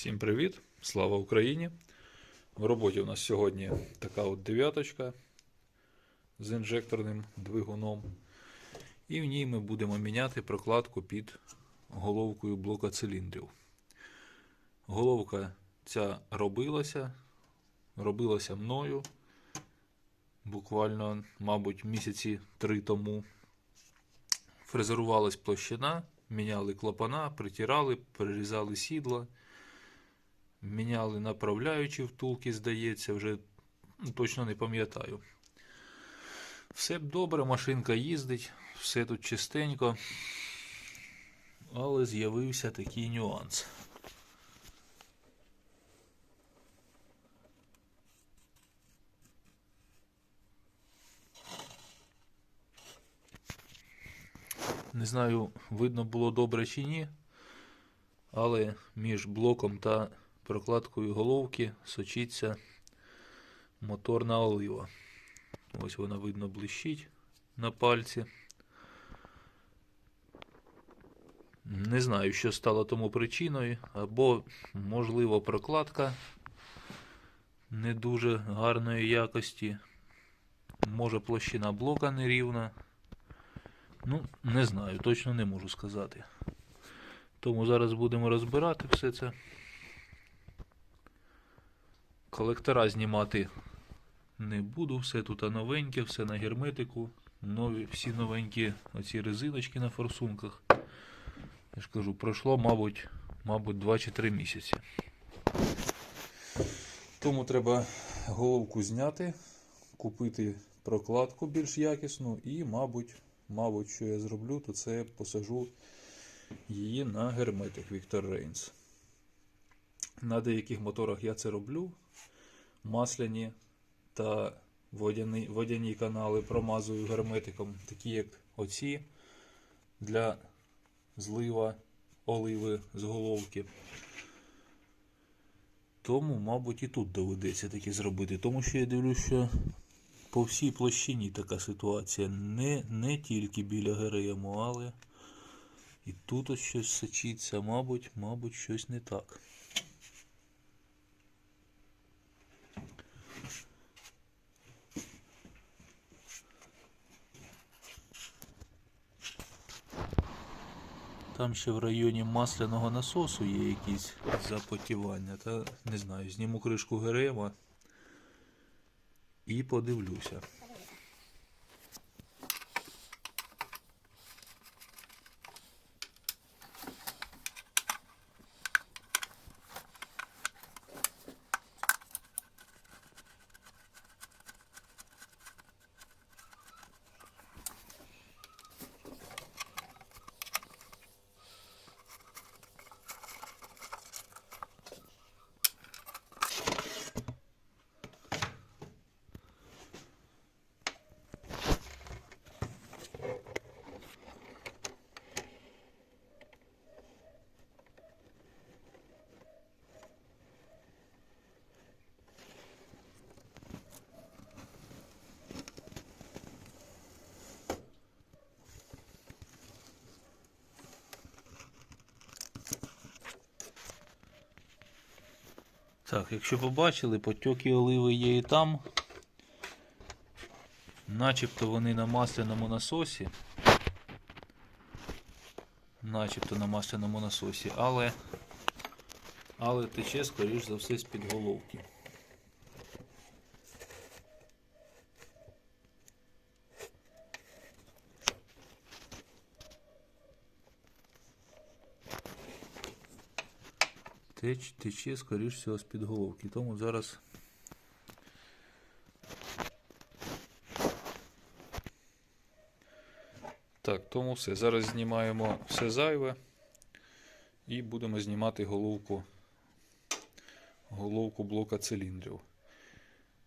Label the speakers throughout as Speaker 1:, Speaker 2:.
Speaker 1: Всім привіт! Слава Україні! В роботі у нас сьогодні така от дев'яточка з інжекторним двигуном. І в ній ми будемо міняти прокладку під головкою блока циліндрів. Головка ця робилася, робилася мною буквально, мабуть, місяці три тому. Фрезерувалась площина, міняли клапана, притирали, перерізали сідла. Міняли направляючі втулки, здається, вже ну, точно не пам'ятаю. Все добре, машинка їздить, все тут чистенько. Але з'явився такий нюанс. Не знаю, видно було добре чи ні, але між блоком та прокладкою головки сочиться моторна олива. Ось вона видно блищить на пальці. Не знаю, що стало тому причиною, або, можливо, прокладка не дуже гарної якості. Може, площина блока нерівна. Ну, не знаю, точно не можу сказати. Тому зараз будемо розбирати все це. Колектора знімати не буду, все тут новеньке, все на герметику. Нові, всі новенькі оці резиночки на форсунках. Я ж кажу, пройшло, мабуть, мабуть, 2 чи 3 місяці. Тому треба головку зняти, купити прокладку більш якісну і, мабуть, мабуть, що я зроблю, то це посажу її на герметик Віктор Рейнс. На деяких моторах я це роблю. Масляні та водяні, водяні канали промазую герметиком, такі як оці для злива оливи з головки. Тому, мабуть, і тут доведеться таке зробити. Тому що я дивлюся, що по всій площині така ситуація. Не, не тільки біля ГРМу, але і тут ось щось сочиться, мабуть, мабуть, щось не так. Там ще в районі масляного насосу є якісь запотівання. Та не знаю, зніму кришку ГРМа і подивлюся. Так, якщо побачили, потьоки оливи є і там. Начебто вони на масляному насосі. Начебто на масляному насосі, але але тече, скоріш за все, з-під головки. Теч, тече, скоріш всього, з-під головки. Тому зараз. Так, тому все. Зараз знімаємо все зайве і будемо знімати головку, головку блока циліндрів.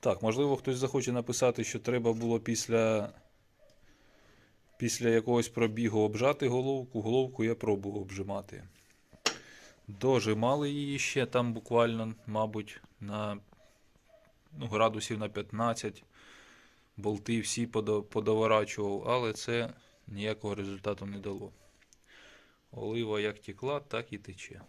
Speaker 1: Так, можливо, хтось захоче написати, що треба було після, після якогось пробігу обжати головку. Головку я пробував обжимати. Дожимали її ще там буквально, мабуть, на ну, градусів на 15. Болти всі подоворачував, але це ніякого результату не дало. Олива як текла, так і тече.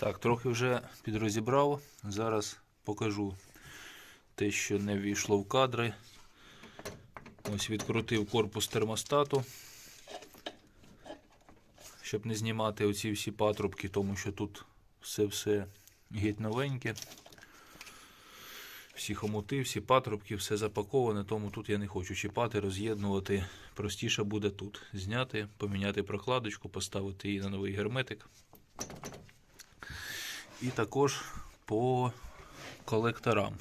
Speaker 1: Трохи вже підрозібрав. Зараз покажу те, що не ввійшло в кадри. Ось відкрутив корпус термостату, щоб не знімати оці всі патрубки, тому що тут все-все геть новеньке. Всі хомути, всі патрубки, все запаковане, тому тут я не хочу чіпати, роз'єднувати. Простіше буде тут зняти, поміняти прокладочку, поставити її на новий герметик. І також по колекторам.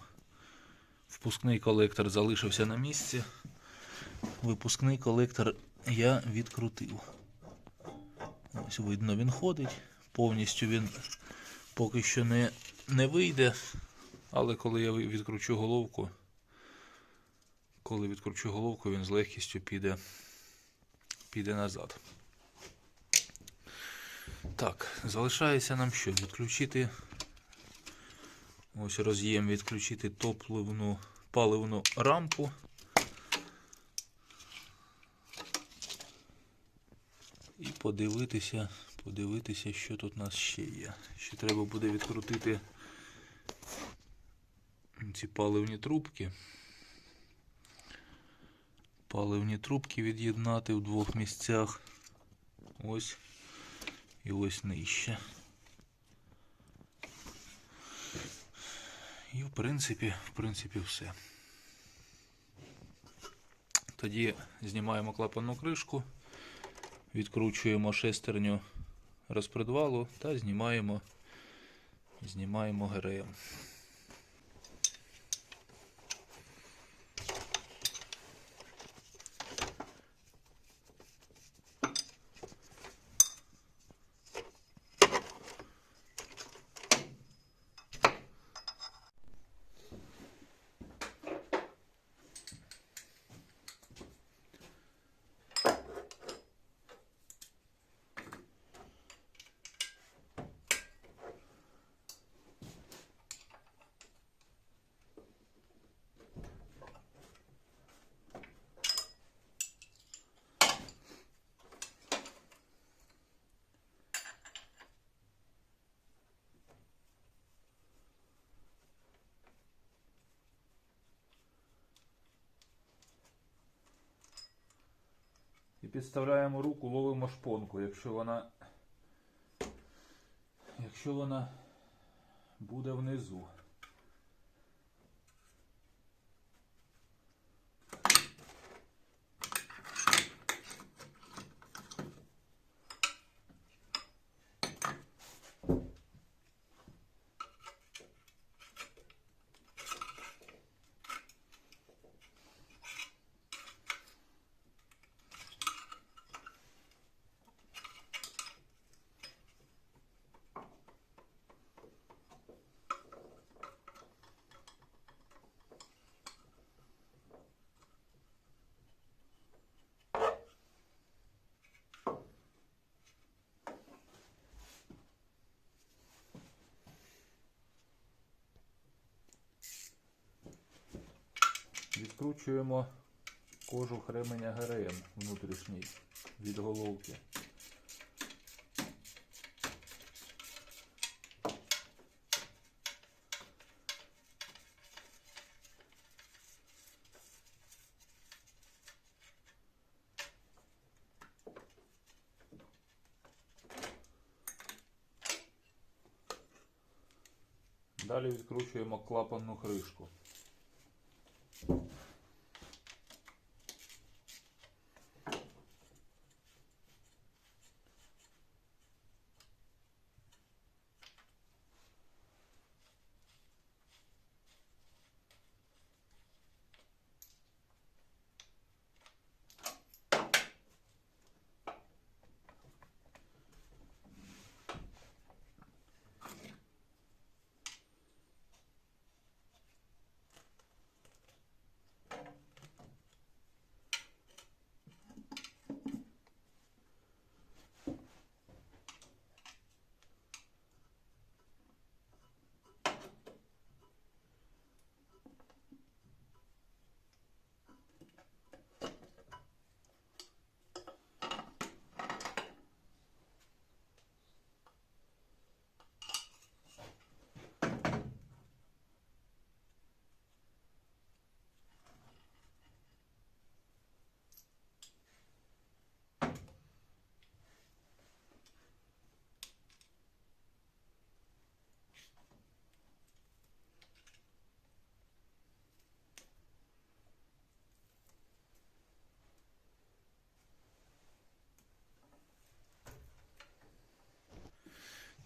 Speaker 1: Впускний колектор залишився на місці. Випускний колектор я відкрутив. Ось видно, він ходить. Повністю він поки що не, не вийде. Але коли я відкручу головку, коли відкручу головку, він з легкістю піде, піде назад. Так, залишається нам що? Відключити. Ось роз'єм відключити топливну паливну рампу. І подивитися, подивитися, що тут у нас ще є. Ще треба буде відкрутити ці паливні трубки. Паливні трубки від'єднати в двох місцях. Ось і ось нижче. І в принципі, в принципі, все. Тоді знімаємо клапанну кришку, відкручуємо шестерню розпредвалу та знімаємо, знімаємо ГРМ. І підставляємо руку, ловимо шпонку. Якщо вона. Якщо вона буде внизу. Відкручуємо кожух ременя ГРМ внутрішній від головки. Далі відкручуємо клапанну кришку.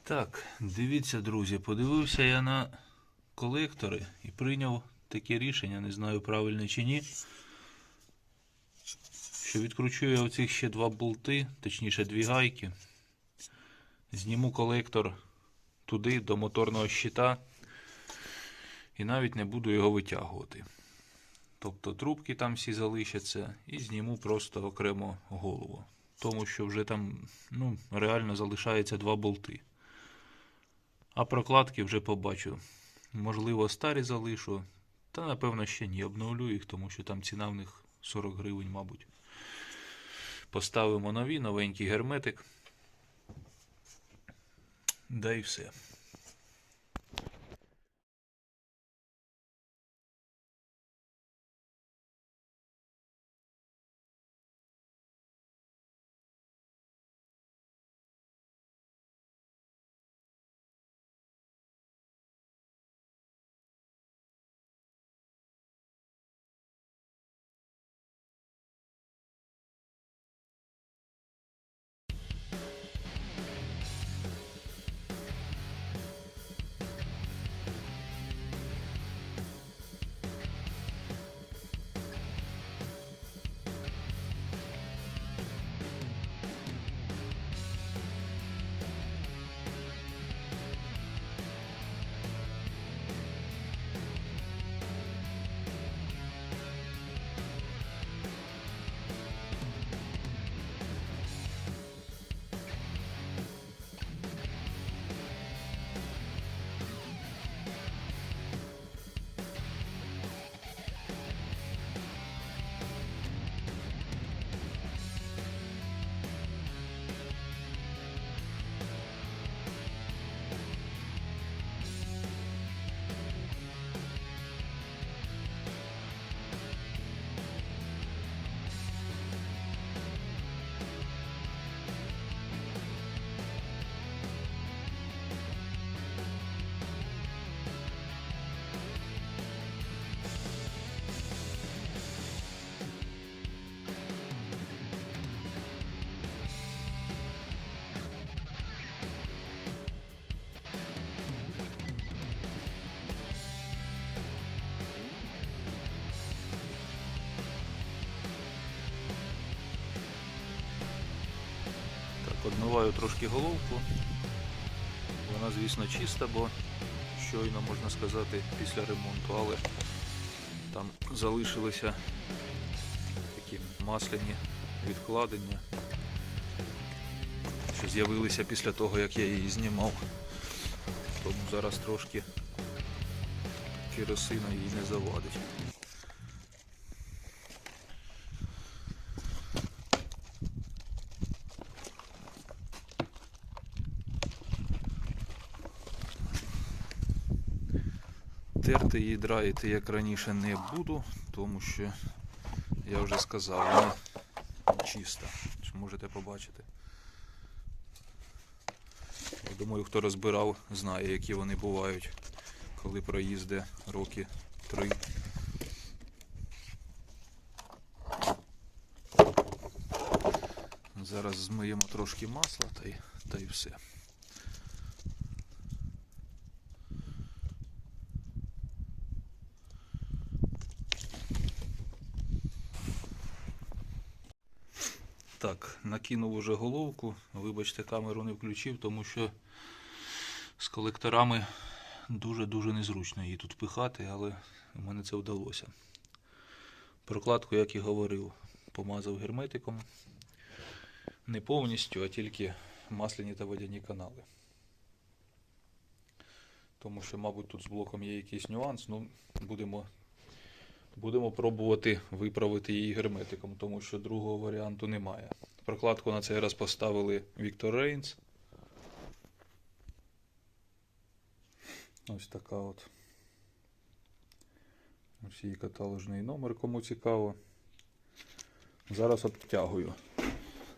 Speaker 1: Так, дивіться, друзі, подивився я на колектори і прийняв таке рішення, не знаю правильне чи ні. Що відкручу я оцих ще два болти, точніше дві гайки. Зніму колектор туди, до моторного щита, і навіть не буду його витягувати. Тобто трубки там всі залишаться, і зніму просто окремо голову. Тому що вже там ну, реально залишається два болти. А прокладки вже побачу. Можливо, старі залишу. Та напевно ще ні. Обновлю їх, тому що там ціна в них 40 гривень, мабуть. Поставимо нові, новенький герметик. Да і все. Так, трошки головку. Вона, звісно, чиста, бо щойно можна сказати після ремонту, але там залишилися такі масляні відкладення, що з'явилися після того, як я її знімав. Тому зараз трошки керосина її не завадить. Терти її драїти, як раніше, не буду, тому що я вже сказав, вона чиста. Що Можете побачити. Я думаю, хто розбирав, знає, які вони бувають, коли проїзде роки три. Зараз змиємо трошки масла та й, та й все. Так, накинув уже головку. Вибачте, камеру не включив, тому що з колекторами дуже-дуже незручно її тут пихати, але в мене це вдалося. Прокладку, як і говорив, помазав герметиком. Не повністю, а тільки масляні та водяні канали. Тому що, мабуть, тут з блоком є якийсь нюанс. Ну, будемо, будемо пробувати виправити її герметиком, тому що другого варіанту немає. Прокладку на цей раз поставили Віктор Рейнс. Ось така от. Ось її каталожний номер, кому цікаво. Зараз обтягую.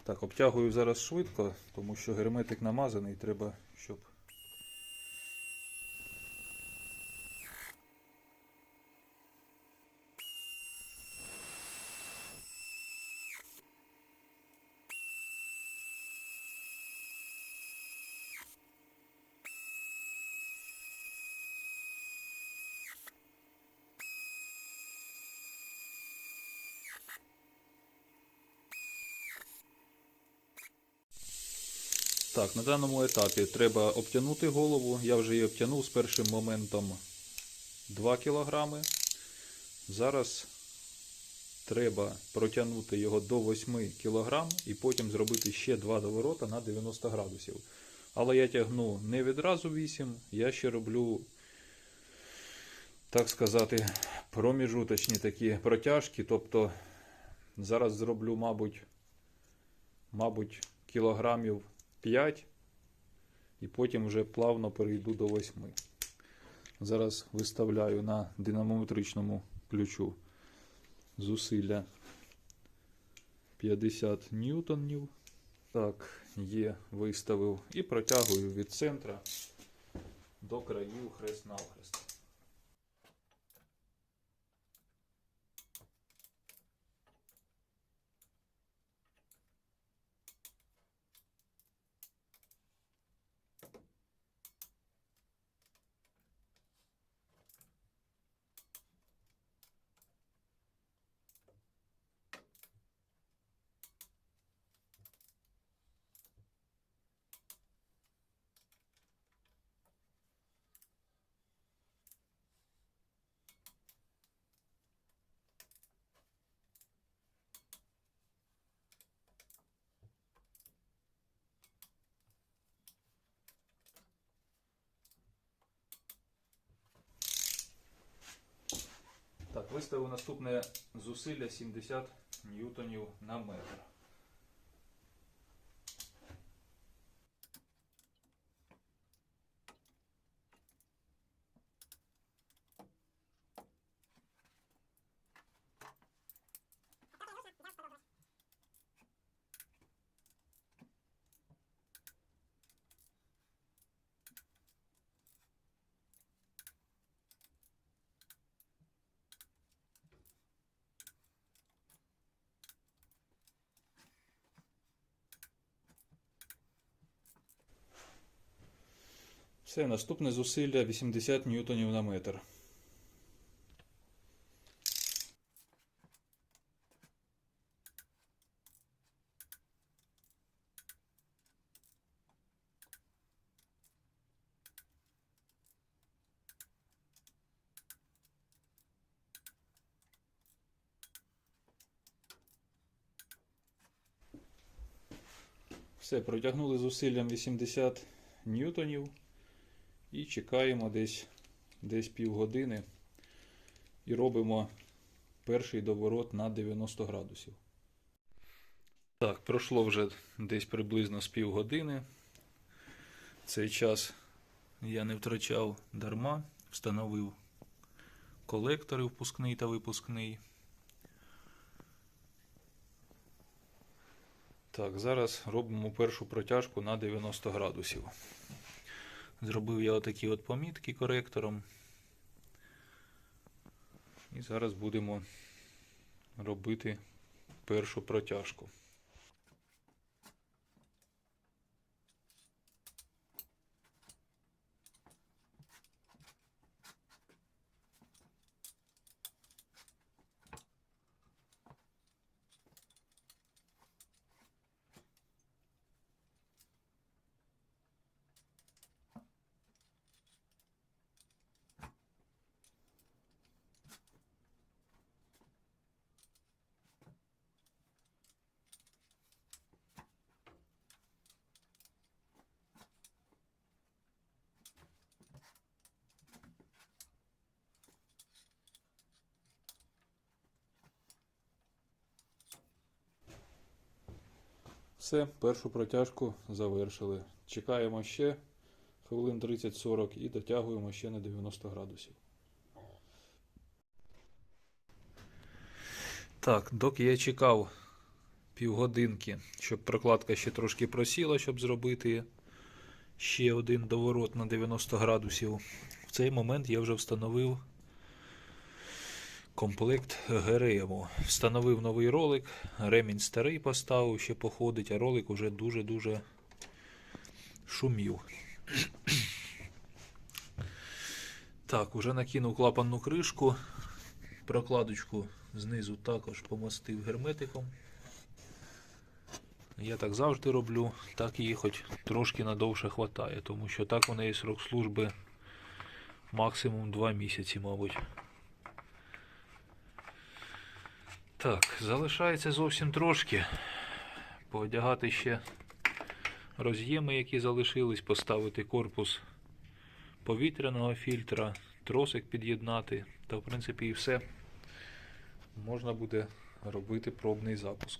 Speaker 1: Так, обтягую зараз швидко, тому що герметик намазаний, треба, щоб На даному етапі треба обтягнути голову. Я вже її обтягнув з першим моментом 2 кг. Зараз треба протягнути його до 8 кг і потім зробити ще два доворота на 90 градусів. Але я тягну не відразу 8, я ще роблю, так сказати, проміжуточні такі протяжки. Тобто зараз зроблю, мабуть, мабуть, кілограмів 5 і потім вже плавно перейду до 8. Зараз виставляю на динамометричному ключу зусилля 50 ньютонів. Так, є, виставив і протягую від центра до країв хрест-навхрест. Так, виставив наступне зусилля 70 ньютонів на метр. Все, наступне зусилля 80 ньютонів на метр. Все, протягнули зусиллям 80 ньютонів. І чекаємо десь, десь півгодини і робимо перший доворот на 90 градусів. Так, пройшло вже десь приблизно з півгодини. Цей час я не втрачав дарма, встановив колектори впускний та випускний. Так, зараз робимо першу протяжку на 90 градусів. Зробив я отакі от помітки коректором. І зараз будемо робити першу протяжку. Все, першу протяжку завершили. Чекаємо ще хвилин 30-40 і дотягуємо ще на 90 градусів. Так, доки я чекав півгодинки, щоб прокладка ще трошки просіла, щоб зробити ще один доворот на 90 градусів. В цей момент я вже встановив комплект ГРМу. Встановив новий ролик, ремінь старий поставив, ще походить, а ролик уже дуже-дуже шумів. Так, уже накинув клапанну кришку, прокладочку знизу також помастив герметиком. Я так завжди роблю, так її хоч трошки надовше хватає, тому що так у неї срок служби максимум 2 місяці, мабуть. Так, залишається зовсім трошки. Поодягати ще роз'єми, які залишились, поставити корпус повітряного фільтра, тросик під'єднати. Та в принципі і все. Можна буде робити пробний запуск.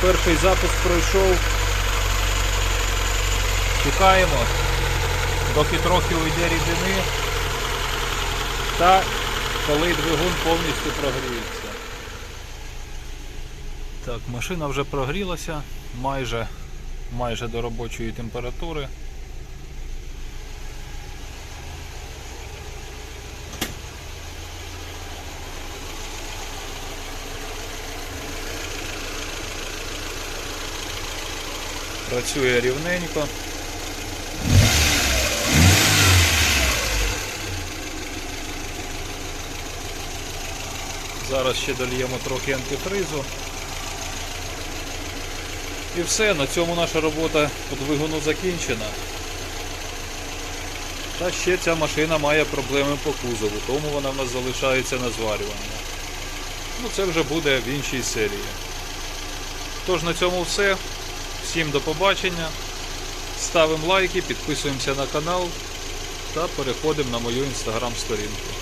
Speaker 1: Перший запуск пройшов. Чекаємо, доки трохи уйде рідини. Та коли двигун повністю прогріється. Так, машина вже прогрілася майже, майже до робочої температури. Працює рівненько. Зараз ще дольємо трохи антифризу. І все, на цьому наша робота по двигуну закінчена. Та ще ця машина має проблеми по кузову, тому вона в нас залишається на зварювання. Ну це вже буде в іншій серії. Тож на цьому все. Всім до побачення. Ставимо лайки, підписуємося на канал та переходимо на мою інстаграм сторінку.